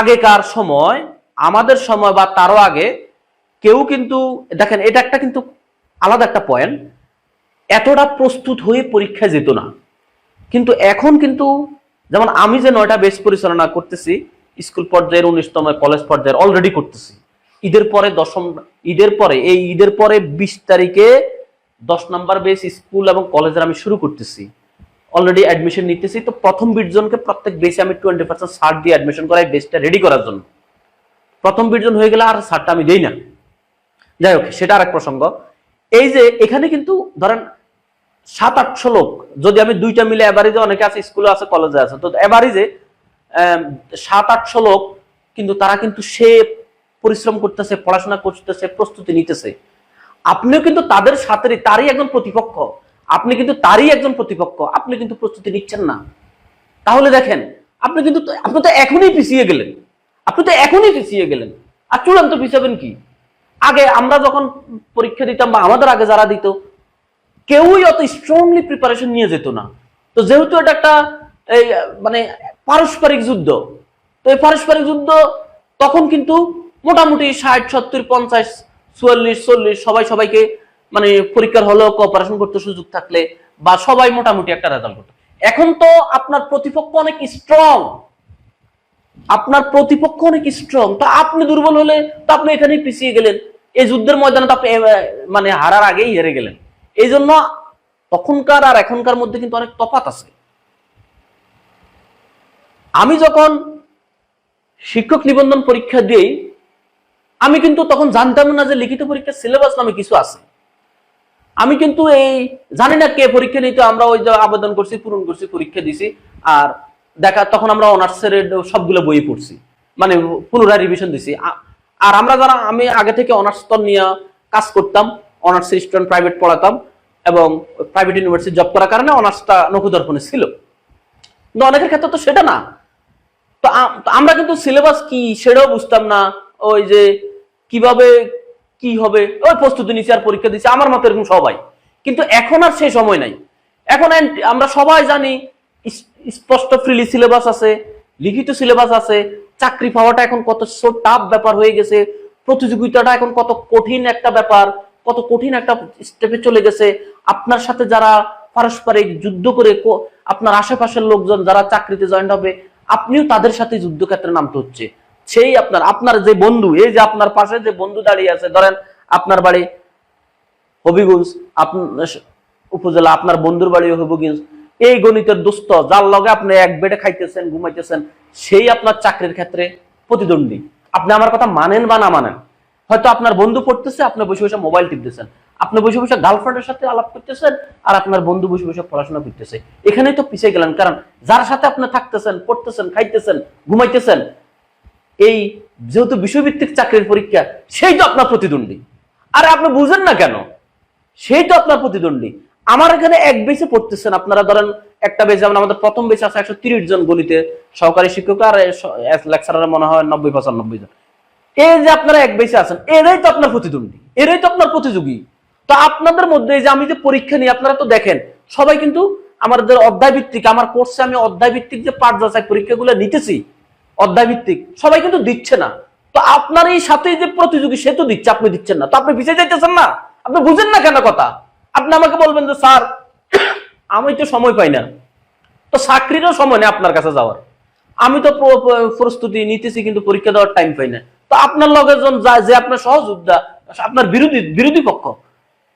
আগেকার সময়, আমাদের সময় বা তারও আগে কেউ কিন্তু, দেখেন এটা একটা কিন্তু আলাদা একটা পয়েন্ট এতটা প্রস্তুত হয়ে পরীক্ষায় যেত না। কিন্তু এখন কিন্তু, যেমন আমি যে নয়টা বেশ পরিচালনা করতেছি, স্কুল পর্যায়ের উনিশতম, কলেজ পর্যায়ের অলরেডি করতেছি। ঈদের পরে দশম, ঈদের পরে, এই ঈদের পরে বিশ তারিখে দশ নম্বর বেস স্কুল এবং কলেজের আমি শুরু করতেছি। অলরেডি অ্যাডমিশন নিতেছি, তো প্রথম বিশ জনকে প্রত্যেক বেসে আমি টোয়েন্টি পার্সেন্ট ছাড় দিয়ে অ্যাডমিশন করাই বেসটা রেডি করার জন্য। প্রথম বিশ হয়ে গেলে আর ছাড়টা আমি দিই না। যাই হোক, সেটা আর এক প্রসঙ্গ। এই যে, এখানে কিন্তু ধরেন সাত, আটশো লোক, যদি আমি দুইটা মিলে অ্যাভারেজে অনেকে আছে স্কুলে আছে কলেজে আছে, তো অ্যাভারেজে সাত, আটশো লোক, কিন্তু তারা কিন্তু সে পরিশ্রম করতেছে, পড়াশোনা করতেছে, প্রস্তুতি নিতেছে। আপনিও কিন্তু তাদের সাথে তারই একজন প্রতিপক্ষ। আপনি কিন্তু তারই একজন প্রতিপক্ষ, আপনি কিন্তু প্রস্তুতি নিচ্ছেন না। তাহলে দেখেন, আপনি কিন্তু আপনি তো এখনই পিছিয়ে গেলেন। আপনি তো এখনই পিছিয়ে গেলেন। আর চূড়ান্ত পিছাবেন কি? আগে আমরা যখন পরীক্ষা দিতাম বা আমাদের আগে যারা দিত, কেউই অত স্ট্রংলি প্রিপারেশন নিয়ে যেত না। তো যেহেতু এটা একটা, এই মানে পারস্পরিক যুদ্ধ, তো এই পারস্পরিক যুদ্ধ তখন কিন্তু মোটামুটি ষাট, সত্তর, পঞ্চাশ, চুয়াল্লিশ, চল্লিশ সবাই সবাইকে মানে পরীক্ষার হলেও কোঅপারেশন করতে সুযোগ থাকলে বা সবাই মোটামুটি একটা রেজাল্ট করতো। এখন তো আপনার প্রতিপক্ষ অনেক স্ট্রং আপনার প্রতিপক্ষ অনেক স্ট্রং তো আপনি দুর্বল হলে তো আপনি এখানেই পিছিয়ে গেলেন। এই যুদ্ধের ময়দানে তো মানে হারার আগেই হেরে গেলেন। এই জন্য তখনকার আর এখনকার মধ্যে কিন্তু অনেক তফাত আছে। আমি যখন শিক্ষক নিবন্ধন পরীক্ষা দিই আমি কিন্তু তখন জানতাম না যে লিখিত পরীক্ষার সিলেবাস নামে কিছু আছে। আমি কিন্তু এই জানি না কে পরীক্ষা নিতে, আমরা ওই যে আবেদন করছি, পূরণ করছি, পরীক্ষা দিছি, আর দেখা, তখন আমরা অনার্সের সবগুলো বই পড়ছি মানে পুনরায় রিভিশন দিছি। আর আমরা যারা, আমি আগে থেকে অনার্স স্তর নিয়ে কাজ করতাম অনার্স স্টুডেন্ট প্রাইভেট পড়াতাম, এবং প্রাইভেট ইউনিভার্সিটি জব করার কারণে অনার্সটা নকুদর্পণে ছিল। কিন্তু অনেকের ক্ষেত্রে তো সেটা না। তো তো আমরা কিন্তু সিলেবাস কি, সেটাও বুঝতাম না, ওই যে কীভাবে কি হবে? ওই প্রস্তুতি নিচ্ছি আর পরীক্ষা দিচ্ছি আমার মতো এরকম সবাই। কিন্তু এখন আর সেই সময় নাই। এখন আমরা সবাই জানি স্পষ্ট ফ্রিলি সিলেবাস আছে, লিখিত সিলেবাস আছে। চাকরি পাওয়াটা এখন কত টাফ ব্যাপার হয়ে গেছে। প্রতিযোগিতাটা এখন কত কঠিন একটা ব্যাপার। কত কঠিন একটা স্টেপে চলে গেছে। আপনার সাথে যারা পারস্পরিক যুদ্ধ করে আপনার আশেপাশের লোকজন যারা চাকরিতে জয়েন হবে, আপনিও তাদের সাথে যুদ্ধক্ষেত্রে নামতে হচ্ছে। সেই আপনার আপনার যে বন্ধু, এই যে আপনার পাশে যে বন্ধু দাঁড়িয়ে আছে, ধরেন আপনার বাড়ি হবিগঞ্জ আপনার উপজেলা, আপনার বন্ধুর বাড়ি হবিগঞ্জ, এই গণিতের দুস্থ, যার লগে আপনি এক বেডে খাইতেছেন, ঘুমাইতেছেন, সেই আপনার চাকরির ক্ষেত্রে প্রতিদ্বন্দ্বী। আপনি আমার কথা মানেন বা না মানেন? হয়তো আপনার বন্ধু পড়তেছে, আপনি বসে বসে মোবাইল টিপতেছেন। আপনি বসে বসে গার্লফ্রেন্ডের সাথে আলাপ করতেছেন, আর আপনার বন্ধু বসে বসে পড়াশোনা করতেছে। এখানেই তো পিছিয়ে গেলেন, কারণ যার সাথে আপনি থাকতেছেন, পড়তেছেন, খাইতেছেন, ঘুমাইতেছেন এই যেহেতু বিষয়ভিত্তিক চাকরির পরীক্ষা, সেই তো আপনার প্রতিদ্বন্দ্বী। আর আপনি বুঝেন না কেন? সেই তো আপনার প্রতিদ্বন্দ্বী। আমার এখানে এক বেসে পড়তেছেন, আপনারা ধরেন একটা বেস যেমন আমাদের প্রথম বেসে আছে একশো তিরিশ জন গণিতে সহকারী শিক্ষক, আর লেকচারার মনে হয় নব্বই পঁচানব্বই জন। এই যে আপনারা এক বেসে আছেন, এরাই তো আপনার প্রতিদ্বন্দ্বী, এরাই তো আপনার প্রতিযোগী। তো আপনাদের মধ্যে যে আমি যে পরীক্ষা নিই আপনারা তো দেখেন, সবাই কিন্তু আমাদের অধ্যায় ভিত্তিক আমার কোর্সে আমি অধ্যায় ভিত্তিক যে পাঠ যাচাই পরীক্ষাগুলো নিতেছি অধ্যায় ভিত্তিক সবাই কিন্তু দিচ্ছে না। তো আপনার এই সাথে যে প্রতিযোগী, সে তো দিচ্ছে, আপনি দিচ্ছেন না। তো আপনি পিছিয়ে যাইতেছেন না? আপনি বুঝেন না কেন কথা? আপনি আমাকে বলবেন যে, স্যার, আমি তো সময় পাই না। তো চাকরিরও সময় নেই আপনার কাছে যাওয়ার। আমি তো প্র- প্র- প্রস্তুতি নিতেছি, কিন্তু পরীক্ষা দেওয়ার টাইম পাই না। তো আপনার লগে যা- যে আপনার সহযোদ্ধা, আপনার বিরোধী বিরোধী পক্ষ,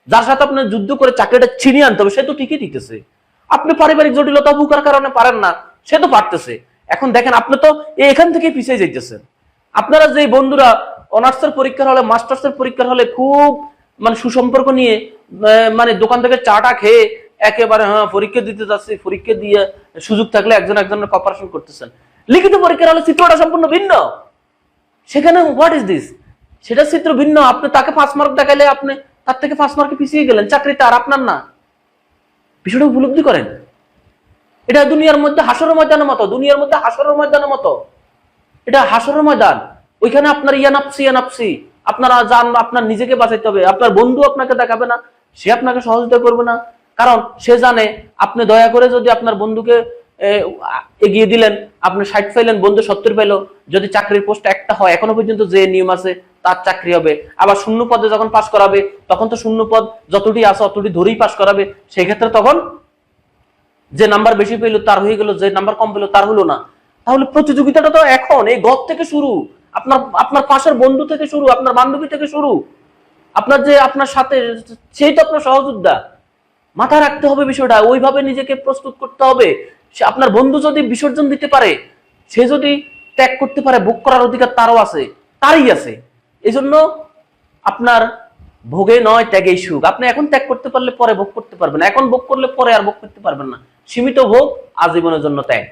যার সাথে আপনি যুদ্ধ করে চাকরিটা ছিনিয়ে আনতে হবে, সে তো ঠিকই দিতেছে। আপনি পারিবারিক জটিলতা বুকার কারণে পারেন না, সে তো পারতেছে। এখন দেখেন, আপনি তো এখান থেকে পিছিয়ে যাইতেছেন। আপনারা যে বন্ধুরা অনার্সের পরীক্ষার হলে, মাস্টার্সের পরীক্ষার হলে খুব মানে সুসম্পর্ক নিয়ে মানে দোকান থেকে চাটা খেয়ে একেবারে হ্যাঁ পরীক্ষা দিতে যাচ্ছি, পরীক্ষা দিয়ে সুযোগ থাকলে একজন একজনের কপারেশন করতেছেন। লিখিত পরীক্ষার হলে চিত্রটা সম্পূর্ণ ভিন্ন। সেখানে হোয়াট ইজ দিস সেটা চিত্র ভিন্ন। আপনি তাকে পাঁচ মার্ক দেখাইলে আপনি তার থেকে পাঁচ মার্কে পিছিয়ে গেলেন। চাকরিটা আর আপনার না। বিষয়টা উপলব্ধি করেন। এটা দুনিয়ার মধ্যে হাসরের ময়দানের মতো, দুনিয়ার মধ্যে হাসরের ময়দানের মতো। এটা হাসরের ময়দান। ওইখানে আপনার ইয়ানাপসি ইয়ানাপসি আপনারা যান আপনার নিজেকে বাঁচাইতে হবে। আপনার বন্ধু আপনাকে দেখাবে না, সে আপনাকে সহযোগিতা করবে না। কারণ সে জানে, আপনি দয়া করে যদি আপনার বন্ধুকে এগিয়ে দিলেন, আপনি ষাট পাইলেন, বন্ধু সত্তর পাইলো, যদি চাকরির পোস্ট একটা হয়, এখনও পর্যন্ত যে নিয়ম আছে, তার চাকরি হবে। আবার শূন্য পদে যখন পাশ করাবে, তখন তো শূন্য পদ যতটি আছে, অতটি ধরেই পাশ করাবে। সেই ক্ষেত্রে তখন যে নাম্বার বেশি পেল তার হয়ে গেল, যে নাম্বার কম পেল তার হলো না। তাহলে প্রতিযোগিতাটা তো এখন, এই গত থেকে শুরু। আপনার আপনার পাশের বন্ধু থেকে শুরু, আপনার বান্ধবী থেকে শুরু। আপনার যে আপনার সাথে, সেই তো আপনার সহযোদ্ধা। মাথায় রাখতে হবে বিষয়টা, ওইভাবে নিজেকে প্রস্তুত করতে হবে। সে আপনার বন্ধু যদি বিসর্জন দিতে পারে, সে যদি ত্যাগ করতে পারে, ভোগ করার অধিকার তারও আছে, তারই আছে। এই জন্য আপনার ভোগে নয়, ত্যাগেই সুখ। আপনি এখন ত্যাগ করতে পারলে পরে ভোগ করতে পারবেন এখন ভোগ করলে পরে আর ভোগ করতে পারবেন না। সীমিত ভোগ আজীবনের জন্য ত্যাগ